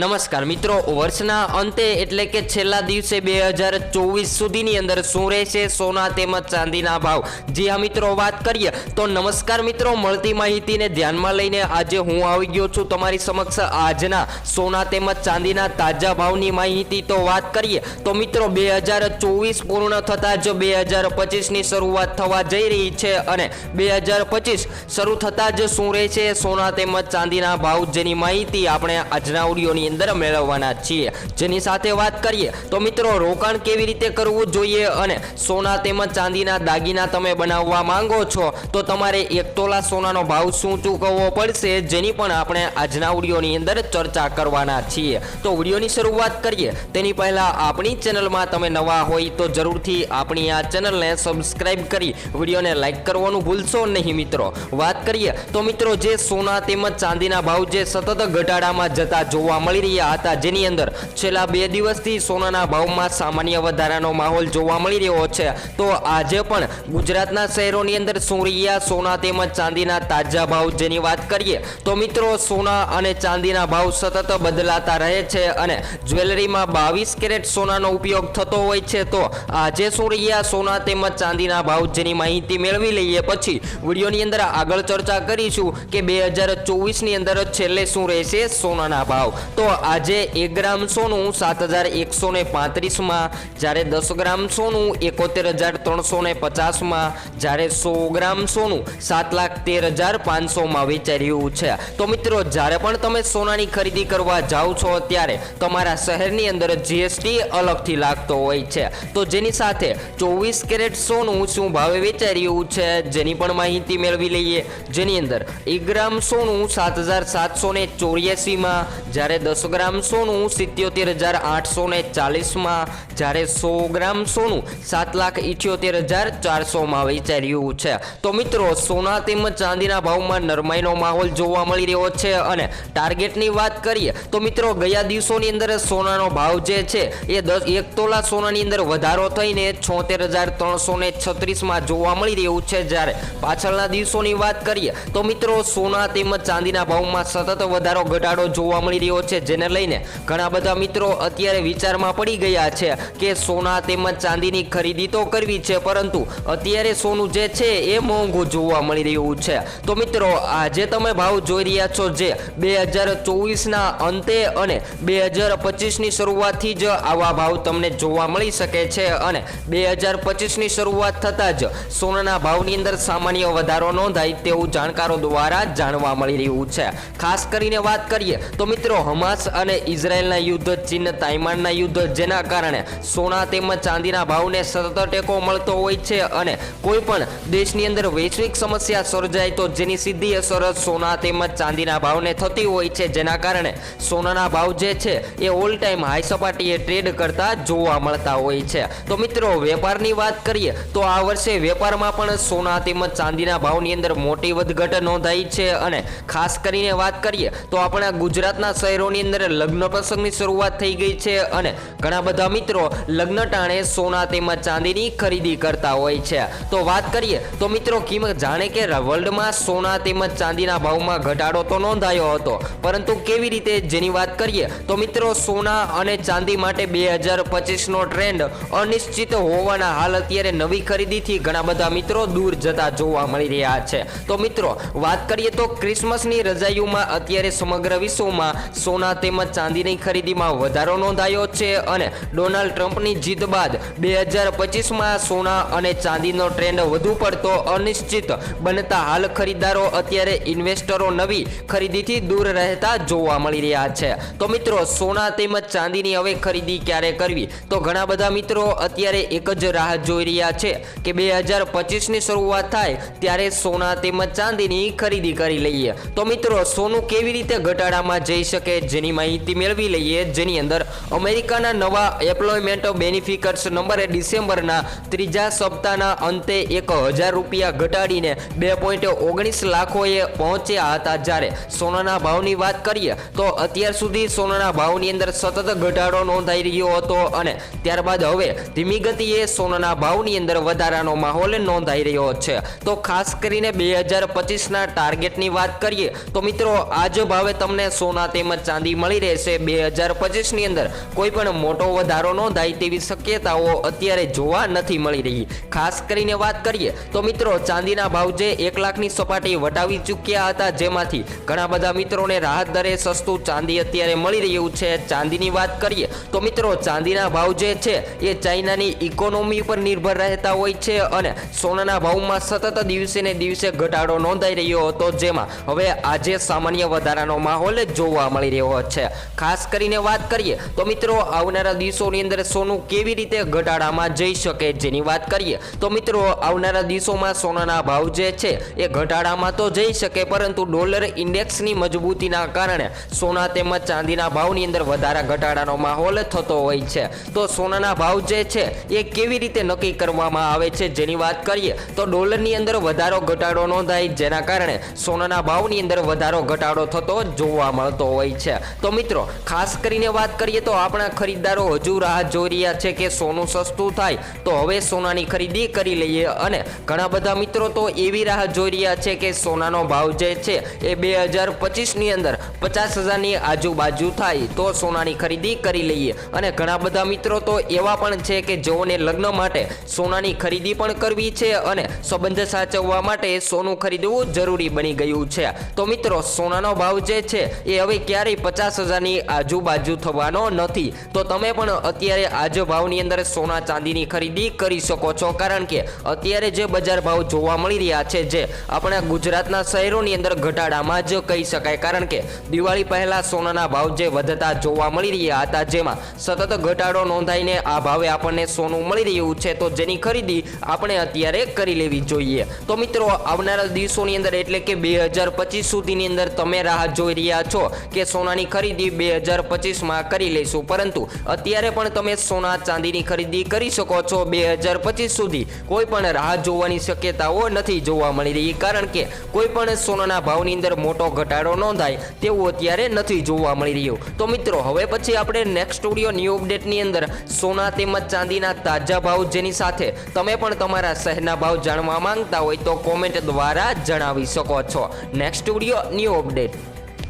નમસ્કાર મિત્રો, વર્ષના અંતે એટલે કે છેલ્લા દિવસે બે હજાર ચોવીસ સુધીની અંદર શું રહેશે? સોના તેમજ ચાંદીના ભાવ. જી હા મિત્રો, વાત કરીએ તો નમસ્કાર મિત્રો, મળતી માહિતીને ધ્યાનમાં લઈને આજે હું આવી ગયો છું તમારી સમક્ષ. આજના સોના તેમજ ચાંદીના તાજા ભાવની માહિતી તો વાત કરીએ. તો મિત્રો, બે હજાર ચોવીસ પૂર્ણ થતાં જ બે હજાર પચીસની શરૂઆત થવા જઈ રહી છે અને બે હજાર પચીસ શરૂ થતાં જ શું રહેશે? સોના તેમજ ચાંદીના ભાવ જેની માહિતી આપણે આજના ઓડિયોની અંદર મેળવવાના છીએ. જેની સાથે વાત કરીએ તો મિત્રો, રોકાણ કેવી રીતે કરવું જોઈએ અને સોના તેમજ ચાંદીના દાગીના તમે બનાવવા માંગો છો, તો તમારે એક તોલા સોનાનો ભાવ શું ચૂકવવો પડશે, જેની પણ આપણે આજના ઓડિયોની અંદર ચર્ચા કરવાના છીએ. તો વિડીયોની શરૂઆત કરીએ. તેની પહેલા આપણી ચેનલમાં તમે નવા હોય તો જરૂરથી આપણી આ ચેનલને સબસ્ક્રાઈબ કરી વિડીયોને લાઈક કરવાનું ભૂલશો નહીં મિત્રો. વાત કરીએ તો મિત્રો, જે સોના તેમજ ચાંદીના ભાવ જે સતત ઘટાડામાં જતા જોવા મળી રહ્યા હતા. જેની અંદર છેલ્લા બે દિવસથી સોનાના ભાવમાં સામાન્ય વધારાનો માહોલ જોવા મળી રહ્યો છે. તો આજે પણ ગુજરાતના શહેરોની અંદર શું સોના તેમજ ચાંદીના તાજા ભાવ જેની વાત કરીએ તો મિત્રો, સોના અને ચાંદીના ભાવ સતત બદલાતા રહે છે અને જ્વેલરીમાં બાવીસ કેરેટ સોનાનો ઉપયોગ થતો હોય છે. તો આજે શું સોના તેમજ ચાંદીના ભાવ જેની માહિતી મેળવી લઈએ પછી વિડીયોની અંદર આગળ ચર્ચા કરીશું કે બે હજાર ચોવીસની અંદર છેલ્લે શું રહેશે સોનાના ભાવ. તો આજે એક ગ્રામ સોનું સાત હજાર એકસો ને પાંત્રીસમાં, જ્યારે દસ ગ્રામ સોનું એકોતેર હજાર ત્રણસો ને પચાસમાં, જ્યારે સો ગ્રામ સોનું સાત લાખ તેર હજાર પાંચસોમાં વેચાઈ છે. તો મિત્રો, જ્યારે પણ તમે સોનાની ખરીદી કરવા જાઓ છો ત્યારે તમારા શહેરની અંદર જીએસટી અલગથી લાગતો હોય છે. તો જેની સાથે ચોવીસ કેરેટ સોનું શું ભાવે વેચાઈ છે, જેની પણ માહિતી મેળવી લઈએ. જેની અંદર એક ગ્રામ સોનું સાત હજાર સાતસો ને ચોર્યાસીમાં, જ્યારે દસ ગ્રામ સોનું, સિત્યોતેર હજાર આઠસો ને ચાલીસમાં. જ્યારે સો ગ્રામ સોનું, સાત લાખ ઇઠ્યોતેર હજાર ચારસોમાં વેચાઈ રહ્યું છે. તો મિત્રો, સોના તેમજ ચાંદીના ભાવમાં નરમાઈનો માહોલ જોવા મળી રહ્યો છે અને ટાર્ગેટની વાત કરીએ, તો મિત્રો, ગયા દિવસોની અંદર સોનાનો ભાવ જે છે, એ દસ, એક તોલા સોનાની અંદર વધારો થઈને છોતેર હજાર ત્રણસો ને છત્રીસમાં જોવા મળી રહ્યું છે. જ્યારે પાછળના દિવસોની વાત કરીએ, તો મિત્રો, સોના તેમજ ચાંદીના ભાવમાં સતત વધારો, ઘટાડો જોવા મળી રહ્યો છે. જેને લઈને ઘણા બધા મિત્રો અત્યારે વિચારમાં પડી ગયા છે કે સોના તેમજ ચાંદીની ખરીદી તો કરવી છે, પરંતુ અત્યારે સોનું જે છે એ મોંઘું જોવા મળી રહ્યું છે. તો મિત્રો, આજે તમે ભાવ જોઈ રહ્યા છો જે બે હજાર ચોવીસના અંતે અને બે હજાર પચીસની શરૂઆતથી જ આવા ભાવ તમને જોવા મળી શકે છે અને બે હજાર પચીસની શરૂઆત થતાં જ સોનાના ભાવની અંદર સામાન્ય વધારો નોંધાય તેવું જાણકારો દ્વારા જાણવા મળી રહ્યું છે. ખાસ કરીને વાત કરીએ તો મિત્રો હમાસ અને ઇઝરાયેલના યુદ્ધ, ચીન તાઇમાનના યુદ્ધ જેના કારણે સોના તેમજ ચાંદીના ભાવને સતત ટેકો મળતો હોય છે અને કોઈ પણ દેશની અંદર વૈશ્વિક સમસ્યા સર્જાય તો જેની સીધી અસર સોના તેમજ ચાંદીના ભાવને થતી હોય છે. જેના કારણે સોનાના ભાવ જે છે એ ઓલ ટાઈમ હાઈ સપાટીએ ટ્રેડ કરતા જોવા મળતા હોય છે. તો મિત્રો, વેપારની વાત કરીએ તો આ વર્ષે વેપારમાં પણ સોના તેમજ ચાંદીના ભાવની અંદર મોટી વધઘટ નોંધાઈ છે અને ખાસ કરીને વાત કરીએ તો આપણા ગુજરાતના શહેરોની અંદર લગ્ન પ્રસંગની શરૂઆત થઈ ગઈ છે અને ઘણા બધા મિત્રો લગ્ન ટાણે સોના તેમજ ચાંદીની ખરીદી કરતા હોય છે. તો વાત કરીએ, તો મિત્રો કિંમત જાણે કે વર્લ્ડમાં સોના તેમજ ચાંદીના ભાવમાં ઘટાડો તો નોંધાયો હતો, પરંતુ કેવી રીતે જેની વાત કરીએ, તો મિત્રો સોના અને ચાંદી માટે બે હજાર પચીસનો ટ્રેન્ડ અનિશ્ચિત હોવાના હાલ અત્યારે નવી ખરીદીથી ઘણા બધા મિત્રો દૂર જતા જોવા મળી રહ્યા છે. તો મિત્રો, વાત કરીએ તો ક્રિસમસની રજાઈઓમાં અત્યારે સમગ્ર વિશ્વમાં સોના તેમજ ચાંદીની ખરીદીમાં વધારો નોંધાયો છે અને ડોનાલ્ડ ટ્રમ્પની જીત બાદ બે હજાર પચીસમાં સોના અને ચાંદીનો ટ્રેન્ડ વધુ પડતો અનિશ્ચિત બનતા હાલ ખરીદદારો અત્યારે ઇન્વેસ્ટરો નવી ખરીદીથી દૂર રહેતા જોવા મળી રહ્યા છે. તો મિત્રો, સોના તેમજ ચાંદીની હવે ખરીદી ક્યારે કરવી? તો ઘણા બધા મિત્રો અત્યારે એક જ રાહ જોઈ રહ્યા છે કે બે હજાર પચીસની શરૂઆત થાય ત્યારે સોના તેમજ ચાંદીની ખરીદી કરી લઈએ. તો મિત્રો, સોનું કેવી રીતે ઘટાડામાં જઈ શકે જેની માહિતી મેળવી લઈએ. જેની અંદર અમેરિકાના નવા એમ્પ્લોયમેન્ટ બેનિફિકર્સ નંબરે ડિસેમ્બરના ત્રીજા સપ્તાહના અંતે એક હજાર રૂપિયા ઘટાડીને બે પોઈન્ટ ઓગણીસ લાખોએ પહોંચ્યા હતા. જ્યારે સોનાના ભાવની વાત કરીએ તો અત્યાર સુધી સોનાના ભાવની અંદર સતત ઘટાડો નોંધાઈ રહ્યો હતો અને ત્યારબાદ હવે ધીમી ગતિએ સોનાના ભાવની અંદર વધારાનો માહોલ નોંધાઈ રહ્યો છે. તો ખાસ કરીને બે હજાર પચીસના ટાર્ગેટની વાત કરીએ તો મિત્રો, આજ ભાવે તમને સોના તેમજ ચાંદી ચાંદી મળી રહેશે બે હજાર પચીસની અંદર. કોઈ પણ મોટો વધારો નોંધાય તેવી શક્યતાઓ અત્યારે જોવા નથી મળી રહી. ખાસ કરીને વાત કરીએ તો મિત્રો, ચાંદીના ભાવ જે એક લાખની સપાટી વટાવી ચૂક્યા હતા જેમાંથી ઘણા બધા મિત્રોને રાહત દરે સસ્તું ચાંદી અત્યારે મળી રહ્યું છે. ચાંદીની વાત કરીએ તો મિત્રો, ચાંદીના ભાવ જે છે એ ચાઇનાની ઇકોનોમી પર નિર્ભર રહેતા હોય છે અને સોનાના ભાવમાં સતત દિવસે ને દિવસે ઘટાડો નોંધાઈ રહ્યો હતો, જેમાં હવે આજે સામાન્ય વધારાનો માહોલ જોવા મળી રહ્યો છે. ખાસ કરીને વાત કરીએ તો મિત્રો, આવનારા દિવસોની અંદર સોનું કેવી રીતે ઘટાડામાં જઈ શકે જેની વાત કરીએ તો મિત્રો, આવનારા દિવસોમાં સોનાના ભાવ જે છે એ ઘટાડામાં તો જઈ શકે, પરંતુ ડોલર ઇન્ડેક્સની મજબૂતીના કારણે સોના તેમજ ચાંદીના ભાવની અંદર વધારા ઘટાડાનો માહોલ થતો હોય છે. તો સોનાના ભાવ જે છે એ કેવી રીતે નક્કી કરવામાં આવે છે જેની વાત કરીએ તો ડોલરની અંદર વધારો ઘટાડો નોંધાય, જેના કારણે સોનાના ભાવની અંદર વધારો ઘટાડો થતો જોવા મળતો હોય છે. તો મિત્રો, ખાસ કરીને વાત કરીએ તો આપણા ખરીદદારો હજુ રાહ જોઈ રહ્યા છે કે સોનું સસ્તું થાય તો હવે સોનાની ખરીદી કરી લઈએ અને ઘણા બધા મિત્રો તો એવી રાહ જોઈ રહ્યા છે કે સોનાનો ભાવ જે છે એ બે હજાર પચીસની અંદર પચાસ હજારની આજુબાજુ થાય તો સોનાની ખરીદી કરી લઈએ. અને ઘણા બધા મિત્રો તો એવા પણ છે કે જેઓને લગ્ન માટે સોનાની ખરીદી પણ કરવી છે અને સંબંધ સાચવવા માટે સોનું ખરીદવું જરૂરી બની ગયું છે. તો મિત્રો, સોનાનો ભાવ જે છે એ હવે ક્યારેય પચાસ હજારની આજુબાજુ થવાનો નથી. તો તમે પણ અત્યારે આજ ભાવની અંદર સોના ચાંદીની ખરીદી કરી શકો છો. કારણ કે અત્યારે જે બજાર ભાવ જોવા મળી રહ્યા છે, જે આપણા ગુજરાતના શહેરોની અંદર ઘટાડામાં જ કહી શકાય. કારણ કે દિવાળી પહેલાં સોનાના ભાવ જે વધતા જોવા મળી રહ્યા હતા, જેમાં સતત ઘટાડો નોંધાઈને આ ભાવે આપણને સોનું મળી રહ્યું છે, તો જેની ખરીદી આપણે અત્યારે કરી લેવી જોઈએ. તો મિત્રો, આવનારા દિવસોની અંદર એટલે કે બે હજાર પચીસ સુધીની અંદર તમે રાહ જોઈ રહ્યા છો કે સોનાની ખરીદી બે હજાર પચીસમાં કરી લઈશું. પરંતુ અત્યારે પણ તમે સોના ચાંદીની ખરીદી કરી શકો છો બે હજાર પચીસ સુધી. કોઈ પણ રાહ જોવાની શક્યતાઓ નથી જોવા મળી રહી, કારણ કે કોઈ પણ સોનાના ભાવની અંદર મોટો ઘટાડો નોંધાય તેવું અત્યારે નથી જોવા મળી રહ્યું. તો મિત્રો, હવે પછી આપણે નેક્સ્ટ સ્ટુડિયો ન્યૂ અપડેટની અંદર સોના તેમજ ચાંદીના તાજા ભાવ જેની સાથે તમે પણ તમારા શહેરના ભાવ જાણવા માંગતા હોય તો કોમેન્ટ દ્વારા જણાવી શકો છો. Next studio new update